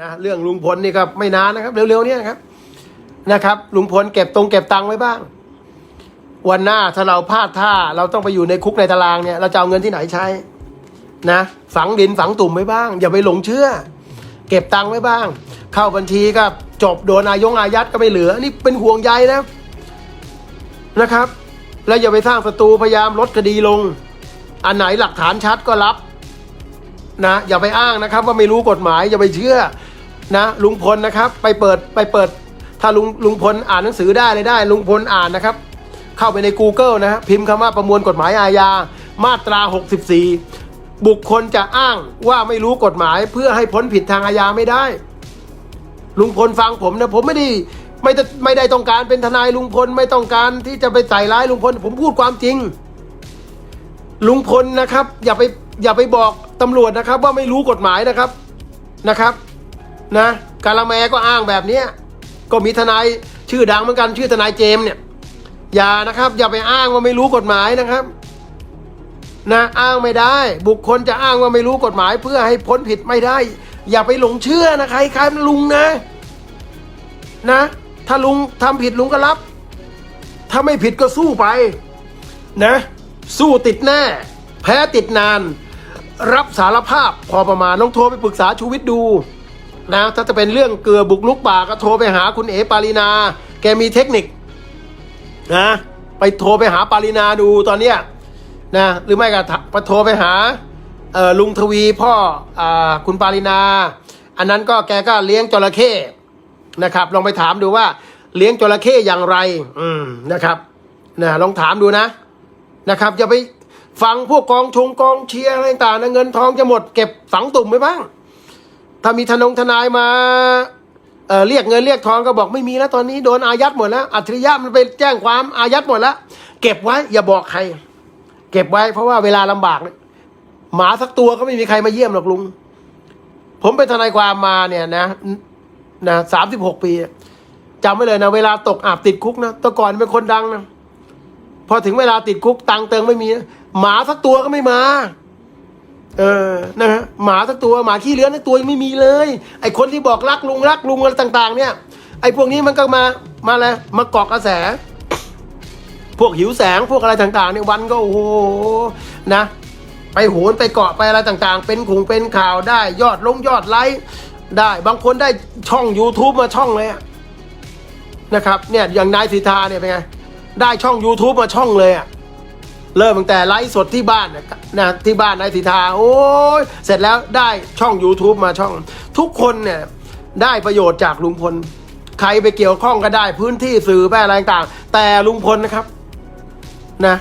นะเรื่องลุงพลนี่ก็ไม่นานนะครับ เร็วๆเนี้นะครับนะครับ ลุงพลเก็บตรงเก็บตังค์ไว้บ้าง วันหน้าถ้าเราพลาดท่าเราต้องไปอยู่ในคุกในตารางเนี่ยเราจะเอาเงินที่ไหนใช้นะฝังดินฝังตุ่มไว้บ้าง อย่าไปหลงเชื่อ เก็บตังค์ไว้บ้าง เข้าบัญชีก็จบโดนอายงอายัดก็ไม่เหลือ นี่เป็นห่วงใยนะนะครับ แล้วอย่าไปสร้างศัตรูพยายามลดคดีลง อันไหนหลักฐานชัดก็รับ นะอย่าไปอ้างนะครับ ว่าไม่รู้กฎหมายอย่าไปเชื่อนะลุงพลนะครับ ไปเปิดไปเปิด ถ้าลุงลุงพลอ่านหนังสือได้เลยได้ ลุงพลอ่านนะครับ เข้าไปใน Google นะฮะพิมพ์คำว่าประมวลกฎหมายอาญามาตรา 64 บุคคลจะอ้างว่าไม่รู้กฎหมายเพื่อให้พ้นผิดทางอาญาไม่ได้ ลุงพลฟังผมนะผมไม่ได้ไม่ได้ไม่ได้ต้องการเป็นทนายลุงพลไม่ต้องการที่จะไปใส่ร้ายลุงพลผมพูดความจริง ลุงพลนะครับ อย่าไปอย่าไปบอก ตำรวจนะครับว่าไม่รู้กฎหมายนะครับนะครับนะกาลแมก็อ้างแบบนี้ก็มีทนายชื่อดังเหมือนกันชื่อทนายเจมส์เนี่ยอย่านะครับ อย่าไปอ้างว่าไม่รู้กฎหมายนะครับนะอ้างไม่ได้ บุคคลจะอ้างว่าไม่รู้กฎหมาย เพื่อให้พ้นผิดไม่ได้ อย่าไปหลงเชื่อนะใครใครมันลุงนะนะ ถ้าลุงทำผิดลุงก็รับ ถ้าไม่ผิดก็สู้ไป นะ สู้ติดแน่ แพ้ติดนาน รับสารภาพพอประมาณต้องโทรไปปรึกษาชูวิทย์ดูนะถ้าจะเป็นเรื่องเกลือบุกลุกป่าก็โทรไปหาคุณเอ๋ปารินา แกมีเทคนิคนะไปโทรไปหาปารินาดูตอนเนี้ยนะหรือไม่ก็ไปโทรไปหาลุงทวีพ่ออคุณปารินา อันนั้นก็แกก็เลี้ยงจระเข้นะครับลองไปถามดูว่าเลี้ยงจระเข้อย่างไร อืมนะครับนะลองถามดูนะนะครับอย่าไป ฟังพวกกองชงกองเชียร์อะไรต่างๆนะเงินทองจะหมดเก็บฝังตุ่มไว้บ้าง ถ้ามีทนงทนายมาเออเรียกเงินเรียกทองก็บอกไม่มีแล้วตอนนี้โดนอายัดหมดแล้ว อัจฉริยะมันไปแจ้งความอายัดหมดแล้วเก็บไว้อย่าบอกใคร เก็บไว้เพราะว่าเวลาลำบากเนี่ยหมาสักตัวก็ไม่มีใครมาเยี่ยมหรอกลุง ผมเป็นทนายความมาเนี่ยนะนะสามสิบหกปีจำไว้เลยนะ เวลาตกอาบติดคุกนะแต่ก่อนเป็นคนดังนะ พอถึงเวลาติดคุกตังเติงไม่มี หมาสักตัวก็ไม่มา เออนะฮะหมาสักตัวหมาขี้เลื้อนสักตัวยังไม่มีเลย ไอคนที่บอกรักลุงรักลุงอะไรต่าง ๆ เนี่ย ไอพวกนี้มันก็มามาอะไรมาเกาะกระแส พวกหิวแสงพวกอะไรต่างๆเนี่ยวันก็โอ้โหนะ ไปโหนไปเกาะไปอะไรต่างๆ เป็นขุงเป็นข่าวได้ ยอดลงยอดไลค์ได้บางคนได้ช่อง YouTube มาช่องเลยนะครับ เนี่ยอย่างนายสิทธาเนี่ยเป็นไง ได้ช่อง YouTube มาช่องเลยอะเริ่มตั้งแต่ไลฟ์สดที่บ้านนะที่บ้านนายสิทธาโอ้ยเสร็จแล้วได้ช่อง YouTube มาช่อง ทุกคนเนี่ยได้ประโยชน์จากลุงพล ใครไปเกี่ยวข้องก็ได้พื้นที่สื่อไปอะไรต่างแต่ลุงพลนะครับนะ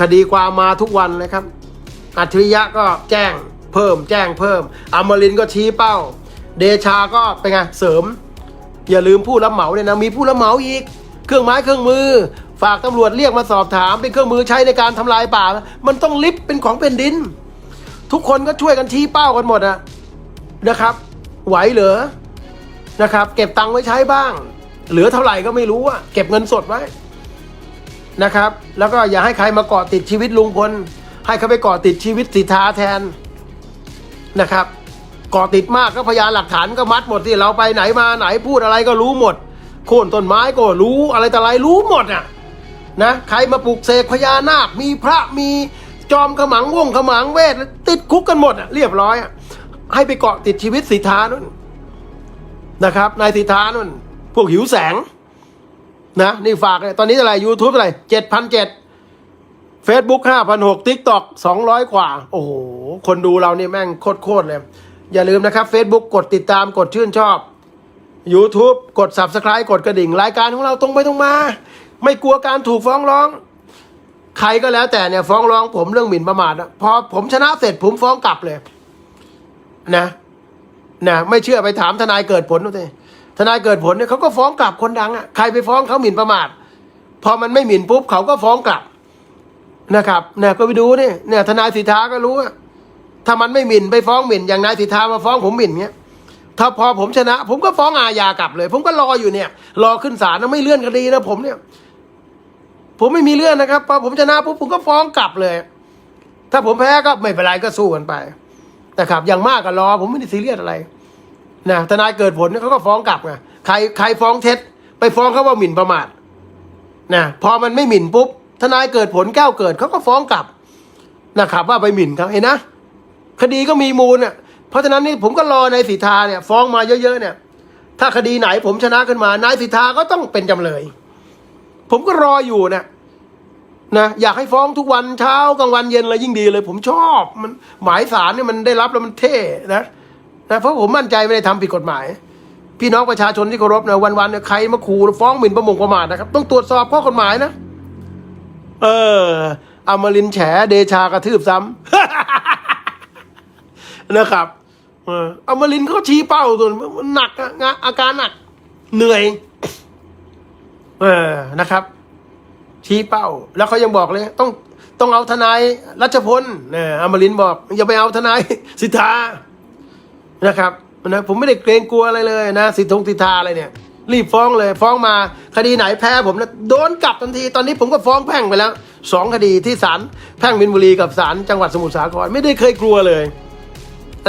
คดีความมาทุกวันเลยครับ อัจฉริยะก็แจ้งเพิ่ม แจ้งเพิ่มอมรินก็ชี้เป้า เดชาก็เป็นไงเสริม อย่าลืมผู้รับเหมาเนี่ยนะมีผู้รับเหมาอีก เครื่องไม้เครื่องมือ ฝากตำรวจเรียกมาสอบถามเป็นเครื่องมือใช้ในการทำลายป่า มันต้องลิฟต์เป็นของเป็นดิน ทุกคนก็ช่วยกันชี้เป้ากันหมดอะนะครับ ไหวเหรอนะครับ เก็บตังค์ไว้ใช้บ้าง เหลือเท่าไหร่ก็ไม่รู้อะเก็บเงินสดไว้นะครับ แล้วก็อย่าให้ใครมาเกาะติดชีวิตลุงพลให้เขาไปเกาะติดชีวิตสิทธาแทนนะครับเกาะติดมากก็พยานหลักฐานก็มัดหมดที่เราไปไหนมาไหนพูดอะไรก็รู้หมด โค่นต้นไม้ก็รู้อะไรแต่อะไรรู้หมดอะ นะใครมาปลุกเสกพญานาค มีพระมีจอมขมังว่งขมังเวทติดคุกกันหมดอะเรียบร้อยอะให้ไปเกาะติดชีวิตสิทานุ่นนะครับนายสิทานุ่น พวกหิวแสง นะนี่ฝากเลยตอนนี้เท่าไร่ยูทูบเท่าไรเจ็ดพันเจ็ดเฟซบุ๊กห้าพันหกทิกตอกสองร้อยกว่า โอ้โห คนดูเรานี่แม่งโคตรๆเลย อย่าลืมนะครับ Facebook กดติดตามกดชื่นชอบ YouTube กด Subscribe กดกระดิ่ง รายการของเราตรงไปตรงมา ไม่กลัวการถูกฟ้องร้อง ใครก็แล้วแต่เนี่ยฟ้องร้องผมเรื่องหมิ่นประมาทอะพอผมชนะเสร็จผมฟ้องกลับเลย นะ นะ ไม่เชื่อไปถามทนายเกิดผลดูสิทนายเกิดผลเนี่ยเขาก็ฟ้องกลับคนดังอะใครไปฟ้องเขาหมิ่นประมาทพอมันไม่หมิ่นปุ๊บเขาก็ฟ้องกลับนะครับเนี่ยก็ไปดูนี่เนี่ยทนายสิทธาก็รู้อะถ้ามันไม่หมิ่นไปฟ้องหมิ่นอย่างนายสิทธามาฟ้องผมหมิ่นเนี้ยถ้าพอผมชนะ ผมก็ฟ้องอาญากลับเลย ผมก็รออยู่เนี่ย รอขึ้นศาลนะไม่เลื่อนคดีนะผมเนี่ย ผมไม่มีเลื่อนนะครับพอผมชนะปุ๊บผมก็ฟ้องกลับเลย ถ้าผมแพ้ก็ไม่เป็นไรก็สู้กันไปนะครับอย่างมากก็รอผมไม่ได้ซีเรียสอะไรนะทนายเกิดผลเนี่ยเขาก็ฟ้องกลับไงใครใครฟ้องเท็จ ไปฟ้องเขาว่าหมิ่นประมาทนะพอมันไม่หมิ่นปุ๊บทนายเกิดผลแก้วเกิดเขาก็ฟ้องกลับนะครับว่าไปหมิ่นเขาเห็นนะ คดีก็มีมูลเนี่ยเพราะฉะนั้นนี่ผมก็รอนายสิทธาเนี่ยฟ้องมาเยอะๆเนี่ย ถ้าคดีไหนผมชนะขึ้นมานายสิทธาก็ต้องเป็นจำเลย ผมก็รออยู่นะนะอยากให้ฟ้องทุกวันเช้ากลางวันเย็นเลยยิ่งดีเลย ผมชอบมันหมายสารเนี่ยมันได้รับแล้วมันเท่นะนะเพราะผมมั่นใจไม่ได้ทำผิดกฎหมาย พี่น้องประชาชนที่เคารพนะวันๆเนี่ยใครมาขู่ฟ้องหมิ่นประมงประมาทนะครับ ต้องตรวจสอบข้อกฎหมายนะ เอออมรินแฉเดชากระทืบซ้ำนะครับเอออมรินเขาชี้เป้าตัวนหนักอะงะอาการหนักเหนื่อย เออนะครับ ชี้เป้า แล้วเขายังบอกเลย ต้องต้องเอาทนายรัชพลนะอมรินบอก อย่าไปเอาทนายสิทธานะครับนะผมไม่ได้เกรงกลัวอะไรเลยนะสิทธงสิทธาอะไรเนี่ยรีบฟ้องเลยฟ้องมาคดีไหนแพ้ผมนะโดนกลับทันทีตอนนี้ผมก็ฟ้องแพ่งไปแล้วสองคดีที่ศาลแพ่งมินบุรีกับศาลจังหวัดสมุทรสาครไม่ได้เคยกลัวเลย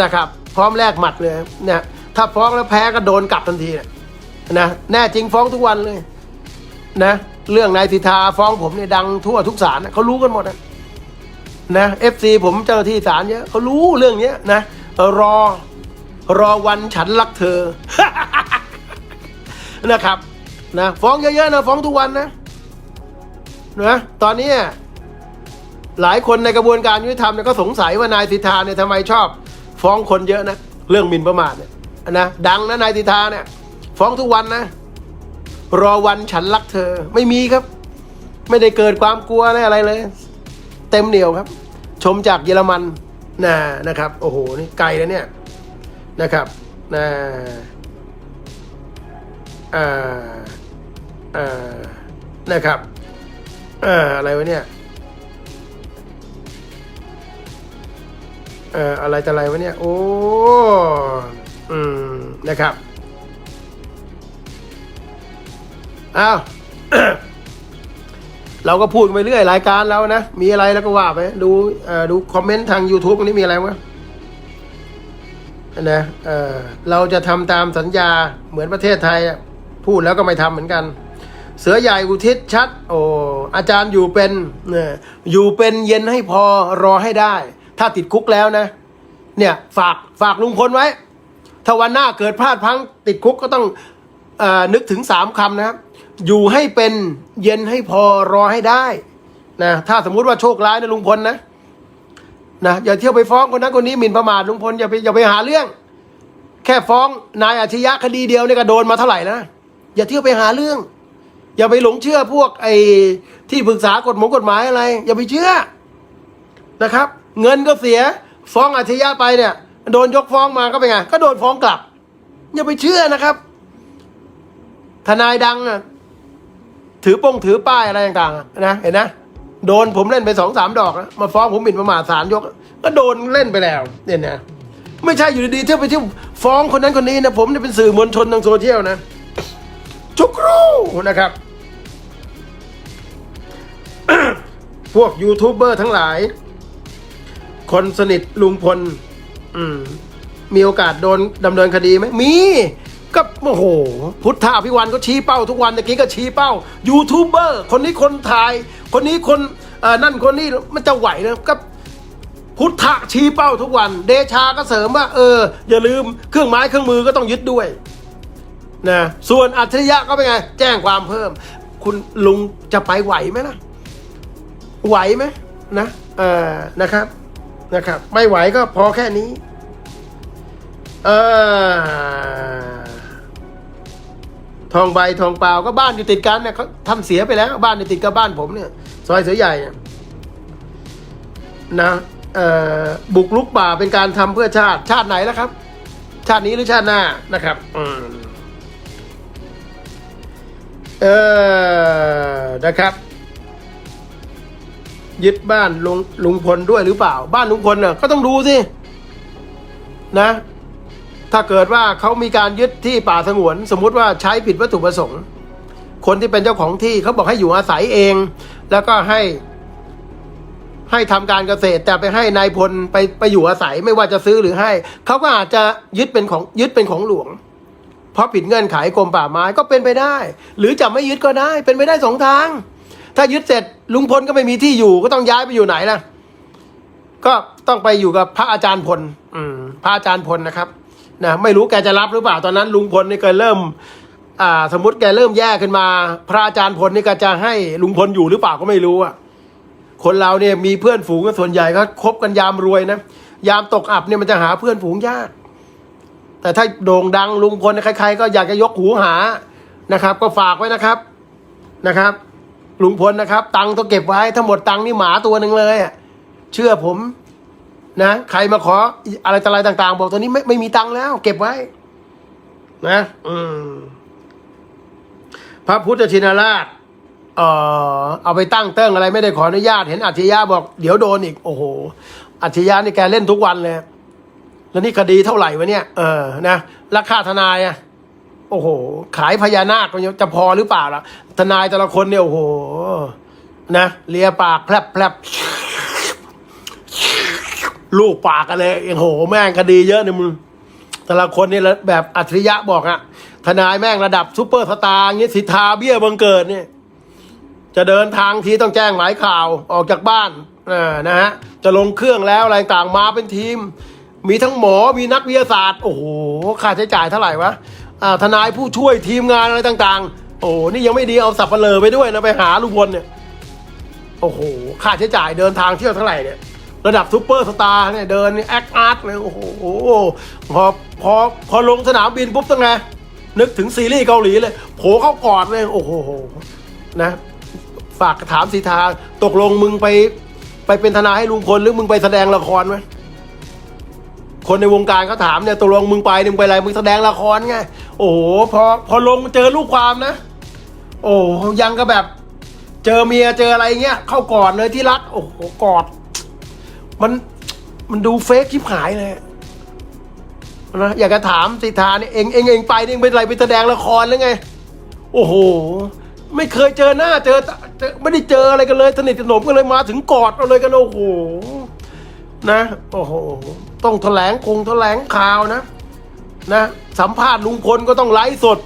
นะครับ พร้อมแลกหมัดเลยเนี่ยถ้าฟ้องแล้วแพ้ก็โดนกลับทันทีนะแน่จริงฟ้องทุกวันเลย นะ เรื่องนายสิทธาฟ้องผมเนี่ยดังทั่วทุกศาลนะเขารู้กันหมดนะนะเอฟซีผมเจ้าหน้าที่ศาลเยอะเขารู้เรื่องเนี้ยนะรอรอวันฉันรักเธอ นะครับ นะฟ้องเยอะๆนะฟ้องทุกวันนะนะตอนนี้หลายคนในกระบวนการยุติธรรมเนี่ยก็สงสัยว่านายสิทธาเนี่ยทำไมชอบ ฟ้องคนเยอะนะเรื่องหมิ่นประมาทเนี่ยนะดังนะนายสิทธาเนี่ย ฟ้องทุกวันนะ รอวันฉันรักเธอ ไม่มีครับ ไม่ได้เกิดความกลัวอะไรเลย เต็มเหนียวครับ ชมจากเยอรมันนะนะครับ โอ้โหนี่ไกลแล้วเนี่ยนะครับนะอ่าอ่านะครับอ่าอะไรวะเนี่ยเอ่ออะไรแต่อะไรวะเนี่ย โอ้ อืม นะครับ อ้าว เราก็พูดไปเรื่อยรายการเรานะ มีอะไรแล้วก็ว่าไปดูดูคอมเมนต์ทาง YouTube ตรงนี้มีอะไรวะนะเเราจะทำตามสัญญาเหมือนประเทศไทย พูดแล้วก็ไม่ทำเหมือนกัน เสือใหญ่อุทิศชัด โออาจารย์อยู่เป็นเนี่ยอยู่เป็นเย็นให้พอรอให้ได้ ถ้าติดคุกแล้วนะ เนี่ย ฝากฝากลุงพลไว้ ถ้าวันหน้าเกิดพลาดพังติดคุกก็ต้อง นึกถึงสามคำนะครับ อยู่ให้เป็นเย็นให้พอรอให้ได้นะถ้าสมมุติว่าโชคร้ายนะลุงพลนะนะอย่าเที่ยวไปฟ้องคนนั้นคนนี้หมิ่นประมาทลุงพลอย่าไปอย่าไปหาเรื่อง แค่ฟ้องนายอาชญะคดีเดียวเนี่ยก็โดนมาเท่าไหร่แล้วนะอย่าเที่ยวไปหาเรื่อง อย่าไปหลงเชื่อพวกไอ้ที่ปรึกษากฎหมายกฎหมายอะไร อย่าไปเชื่อนะครับ เงินก็เสียฟ้องอาชญะไปเนี่ย โดนยกฟ้องมาก็เป็นไงก็โดนฟ้องกลับ อย่าไปเชื่อนะครับ ทนายดังอะถือป้งถือป้ายอะไรต่างๆนะเห็นนะโดนผมเล่นไปสองสามดอกนะมาฟ้องผมหมิ่นประมาทศาลยก ก็โดนเล่นไปแล้วเนี่ยนะไม่ใช่อยู่ดีๆเที่ยวไปเที่ยวฟ้องคนนั้นคนนี้นะผมเนี่ยเป็นสื่อมวลชนทางโซเชียลนะจุกรูนะครับ พวกยูทูบเบอร์ทั้งหลาย คนสนิทลุงพลมมีโอกาสโดนดำเนินคดีไหมมี ก็โอ้โห พุทธาพิวันก็ชี้เป้าทุกวันตะกี้ก็ชี้เป้ายูทูบเบอร์คนนี้คนถ่าย คนนี้คนนั่นคนนี้มันจะไหวนะก็พุทธะชี้เป้าทุกวัน เดชาก็เสริมว่า เออ อย่าลืมเครื่องไม้เครื่องมือก็ต้องยึดด้วยนะส่วนอัจฉริยะก็เป็นไง แจ้งความเพิ่ม คุณลุงจะไปไหวไหมนะไหวไหมนะเออนะครับนะครับ ไม่ไหวก็พอแค่นี้ เออ ทองใบทองเปล่าก็บ้านอยู่ติดกันเนี่ยเขาทำเสียไปแล้วบ้านอยู่ติดกับบ้านผมเนี่ยซอยเสือใหญ่เนี่ยนะเออบุกลุกป่าเป็นการทำเพื่อชาติชาติไหนแล้วครับ ชาตินี้หรือชาติหน้านะครับอืมเออนะครับ ยึดบ้านลุงลุงพลด้วยหรือเปล่า บ้านลุงพลเนี่ยก็ต้องดูสินะ ถ้าเกิดว่าเขามีการยึดที่ป่าสงวน สมมุติว่าใช้ผิดวัตถุประสงค์ คนที่เป็นเจ้าของที่เขาบอกให้อยู่อาศัยเอง แล้วก็ให้ ให้ทำการเกษตร แต่ไปให้นายพลไปไปอยู่อาศัยไม่ว่าจะซื้อหรือให้เขาก็อาจจะยึดเป็นของยึดเป็นของหลวง เพราะผิดเงื่อนไขกรมป่าไม้ก็เป็นไปได้ หรือจะไม่ยึดก็ได้เป็นไปได้สองทาง ถ้ายึดเสร็จลุงพลก็ไม่มีที่อยู่ก็ต้องย้ายไปอยู่ไหนล่ะก็ต้องไปอยู่กับพระอาจารย์พล อืม พระอาจารย์พลนะครับ นะไม่รู้แกจะรับหรือเปล่าตอนนั้นลุงพลนี่ก็เริ่มอ่าสมมติแกเริ่มแย่ขึ้นมา พระอาจารย์พลนี่ก็จะให้ลุงพลอยู่หรือเปล่าก็ไม่รู้อะคนเราเนี่ยมีเพื่อนฝูงกันส่วนใหญ่ก็คบกันยามรวยนะยามตกอับเนี่ยมันจะหาเพื่อนฝูงยาก แต่ถ้าโด่งดังลุงพลใครๆก็อยากจะยกหูหานะครับ ก็ฝากไว้นะครับนะครับลุงพลนะครับ ตังค์ต้องเก็บไว้ทั้งหมดตังค์นี่หมาตัวหนึ่งเลยอะเชื่อผม นะใครมาขออะไรต่อะไรต่าง ๆ บอกตัวนี้ไม่ไม่มีตังค์แล้ว เก็บไว้ นะ อืม พระพุทธชินราช เอ่อ เอาไปตั้งเติ้งอะไรไม่ได้ขออนุญาต เห็นอัจฉริยะบอกเดี๋ยวโดนอีก โอ้โหอัจฉริยะนี่แกเล่นทุกวันเลย แล้วนี่คดีเท่าไหร่วะเนี่ย เออ นะราคาทนายอะโอ้โห ขายพญานาคจะพอหรือเปล่าล่ะ ทนายแต่ละคนเนี่ยโอ้โห นะเลียปากแผลบแผลบ ลูกปากกันเลยโอ้โหแม่งคดีเยอะเนี่ยมึงแต่ละคนนี่แบบอัจฉริยะบอกอะทนายแม่งระดับซูเปอร์สตาร์อย่างงี้สิทธาเบี้ยบังเกิดเนี่ยจะเดินทางทีต้องแจ้งหมายข่าวออกจากบ้านอนะฮะจะลงเครื่องแล้วอะไรต่างมาเป็นทีม มีทั้งหมอมีนักวิทยาศาสตร์ โอ้โหค่าใช้จ่ายเท่าไหร่วะทนายผู้ช่วยทีมงานอะไรต่างๆ โอ้นี่ยังไม่ดีเอาสับเปลือไปด้วยนะไปหาลุงพลเนี่ยโอ้โหค่าใช้จ่ายเดินทางเที่ยวเท่าไหร่เนี่ย ระดับซูเปอร์สตาร์เนี่ยเดินแอคอาร์ตเลยโอ้โหพอพอพอลงสนามบินปุ๊บต้องไง นึกถึงซีรีส์เกาหลีเลยโผล่เข้ากอดเลย โอ้โหนะฝากถามสีทาตกลงมึงไป ไปเป็นทนายให้ลุงพลหรือมึงไปแสดงละครไหมคนในวงการเขาถามเนี่ยตกลงมึงไปมึงไปอะไรมึงแสดงละครไงโอ้โหพอพอลงเจอลูกความนะ โอ้ยังก็แบบ เจอเมียเจออะไรเงี้ยเข้ากอดเลยที่รัก โอ้โหกอด มันมันดูเฟกชิบหายเลยนะอยากจะถามสิทธาเนี่ยเองเองเองไปเองเป็นอะไรไปแสดงละครหรือไง โอ้โห ไม่เคยเจอหน้าเจอเจอไม่ได้เจออะไรกันเลยสนิทสนมกันเลยมาถึงกอดเราเลยกันโอ้โห นะ โอ้โห ต้องแถลงคงแถลงข่าวนะ นะ สัมภาษณ์ลุงพลก็ต้องไลฟ์สด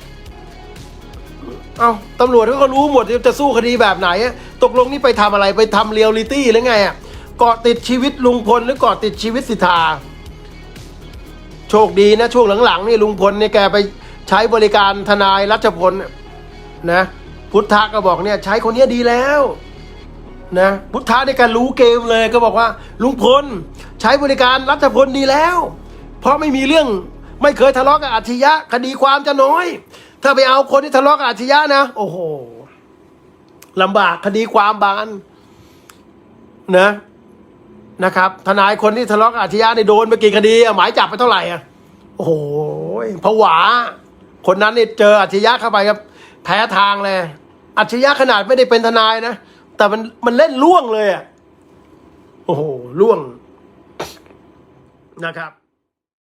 เอาตำรวจเขาก็รู้หมดจะสู้คดีแบบไหนอะตกลงนี่ไปทำอะไรไปทำเรียลลิตี้หรือไงอะ เกาะติดชีวิตลุงพลหรือเกาะติดชีวิตสิทธา โชคดีนะช่วงหลังๆนี่ลุงพลเนี่ยแกไปใช้บริการทนายรัชพลนะ พุทธะก็บอกเนี่ยใช้คนเนี้ยดีแล้วนะพุทธะในการรู้เกมเลยก็บอกว่า ลุงพลใช้บริการรัชพลดีแล้ว เพราะไม่มีเรื่องไม่เคยทะเลาะกับอาชญะคดีความจะน้อย ถ้าไปเอาคนที่ทะเลาะกับอาชญะนะ โอ้โหลำบากคดีความบานนะ นะครับ ทนายคนที่ทะเลาะกับอาชญะในยโดนไปกี่คดีหมายจับไปเท่าไหร่อะโอ้โหผวา คนนั้นเนี่ยเจออาชญะเข้าไปครับ แพ้ทางเลยอาชญะขนาดไม่ได้เป็นทนายนะ แต่มันมันเล่นล่วงเลยอะโอ้โหล่วงนะครับ